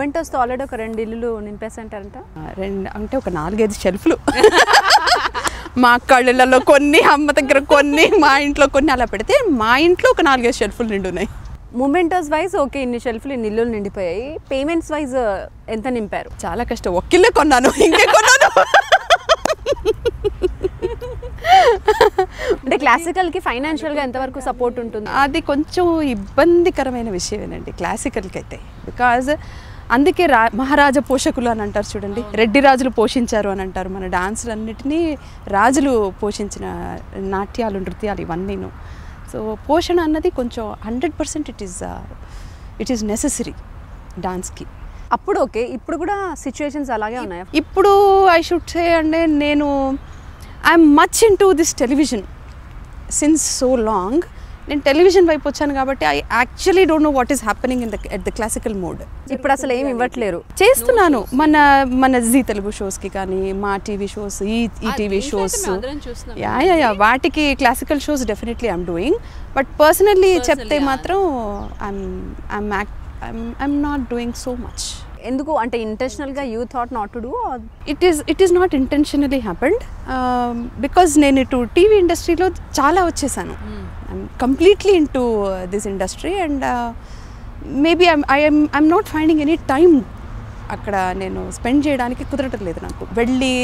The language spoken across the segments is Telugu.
మొమెంటోస్తో ఆల్రెడీ ఒక రెండు ఇల్లులు నింపేసంటారంట రెండు అంటే ఒక నాలుగైదు షెల్ఫ్లు. మా కళ్ళల్లో కొన్ని అమ్మ దగ్గర కొన్ని మా ఇంట్లో కొన్ని అలా పెడితే మా ఇంట్లో ఒక నాలుగైదు షెల్ఫ్లు నిండున్నాయి. మొమెంటోస్ వైజ్ ఓకే ఇన్ని షెల్ఫ్లు ఇన్ని ఇల్లులు నిండిపోయాయి. పేమెంట్స్ వైజ్ ఎంత నింపారు? చాలా కష్టం. ఒక్కిల్లే కొన్నాను ఇంకే కొన్నాను. అంటే క్లాసికల్కి ఫైనాన్షియల్గా ఎంతవరకు సపోర్ట్ ఉంటుంది? అది కొంచెం ఇబ్బందికరమైన విషయమేనండి క్లాసికల్కి అయితే. బికాజ్ అందుకే రా మహారాజా పోషకులు అని అంటారు చూడండి. రెడ్డి రాజులు పోషించారు అని అంటారు. మన డాన్సులన్నిటినీ రాజులు పోషించిన నాట్యాలు నృత్యాలు ఇవన్నీను. సో పోషణ అన్నది కొంచెం hundred percent it is it is necessary డాన్స్కి. అప్పుడు ఓకే ఇప్పుడు కూడా సిచ్యువేషన్స్ అలాగే ఉన్నాయి? ఇప్పుడు ఐ షుడ్ సే అంటే నేను I'm much into this television. Since so long నేను టెలివిజన్ వైపు వచ్చాను కాబట్టి I actually don't know what is happening in the at the classical mode. ఇప్పుడు అసలు ఏమి ఇవ్వట్లేరు. చేస్తున్నాను. మన మన జీ తెలుగు షోస్కి కానీ మా టీవీ షోస్ ఈ ఈ TV shows. Yeah yeah yeah. వాటికి classical shows definitely I'm doing. But personally చెప్తే మాత్రం I'm I'm I'm not doing so much. ఎందుకు? అంటే ఇంటెన్షనల్గా you thought not to do it is it is not intentionally happened because నేను ఇటు టీవీ ఇండస్ట్రీలో చాలా వచ్చేసాను. completely into uh, this industry and uh, maybe I'm, I am, I'm not finding any time అక్కడ నేను స్పెండ్ చేయడానికి కుదరటం లేదు నాకు. వెళ్ళి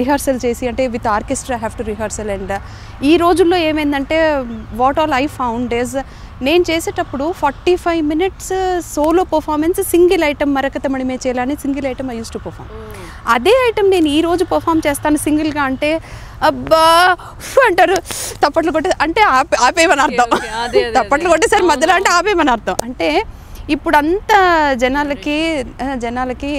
రిహార్సల్ చేసి అంటే with orchestra have to rehearsal and ఈ రోజుల్లో ఏమైందంటే what all I found is నేను చేసేటప్పుడు forty five minutes solo performance single item మరకత మణిమే చేయాలని single item I use to perform అదే ఐటమ్ నేను ఈ రోజు పర్ఫామ్ చేస్తాను సింగిల్గా అంటే అబ్బా అంటారు తప్పట్లు కొట్టే అంటే ఆపే ఆపేయమని అర్థం. తప్పట్లు కొట్టేసరి మధ్యలో అంటే ఆపేయమని అర్థం. అంటే ఇప్పుడు అంత జనాలకి జనాలకి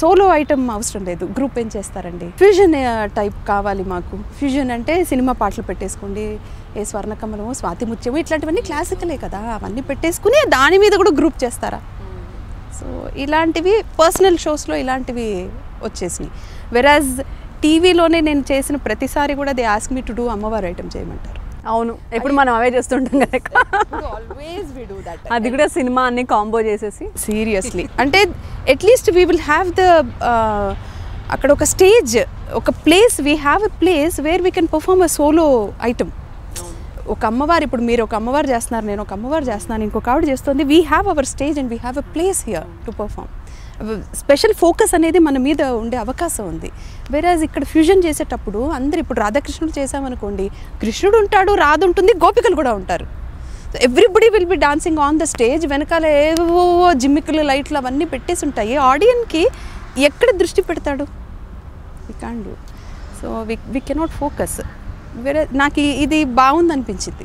సోలో ఐటమ్ అవసరం లేదు. గ్రూప్ ఏం చేస్తారండి? ఫ్యూజన్ టైప్ కావాలి మాకు. ఫ్యూజన్ అంటే సినిమా పాటలు పెట్టేసుకోండి ఏ స్వర్ణకమలము స్వాతి ముత్యము ఇట్లాంటివన్నీ క్లాసికలే కదా. అవన్నీ పెట్టేసుకుని దాని మీద కూడా గ్రూప్ చేస్తారా? సో ఇలాంటివి పర్సనల్ షోస్లో ఇలాంటివి వచ్చేసినాయి. వెరాజ్ టీవీలోనే నేను చేసిన ప్రతిసారి కూడా they ask me to do అమ్మవారు ఐటమ్ చేయమంటారు. అవును. ఎప్పుడు మనం అవే చేస్తుంటాం కదా ఎక్కువ. ఆల్వేస్ వి డూ దట్ అది కూడా సినిమా అన్ని కాంబో చేసేసి. సీరియస్లీ అంటే at least we will have the అక్కడ ఒక స్టేజ్ ఒక place we have a place where we can perform a solo item ఒక అమ్మవారు ఇప్పుడు మీరు ఒక అమ్మవారు చేస్తున్నారు నేను ఒక అమ్మవారు చేస్తున్నాను ఇంకొక ఆవిడ చేస్తుంది we have our stage and we have a place here to perform special focus అనేది మన మీద ఉండే అవకాశం ఉంది. వేరేజ్ ఇక్కడ ఫ్యూజన్ చేసేటప్పుడు అందరు ఇప్పుడు రాధాకృష్ణుడు చేసామనుకోండి కృష్ణుడు ఉంటాడు రాధ ఉంటుంది గోపికలు కూడా ఉంటారు. Everybody will be dancing on the stage వెనకాల ఏవో జిమ్మికులు లైట్లు అవన్నీ పెట్టేసి ఉంటాయి. ఆడియన్కి ఎక్కడ దృష్టి పెడతాడు? We can so we we cannot focus వేరే నాకు ఇది బాగుంది అనిపించింది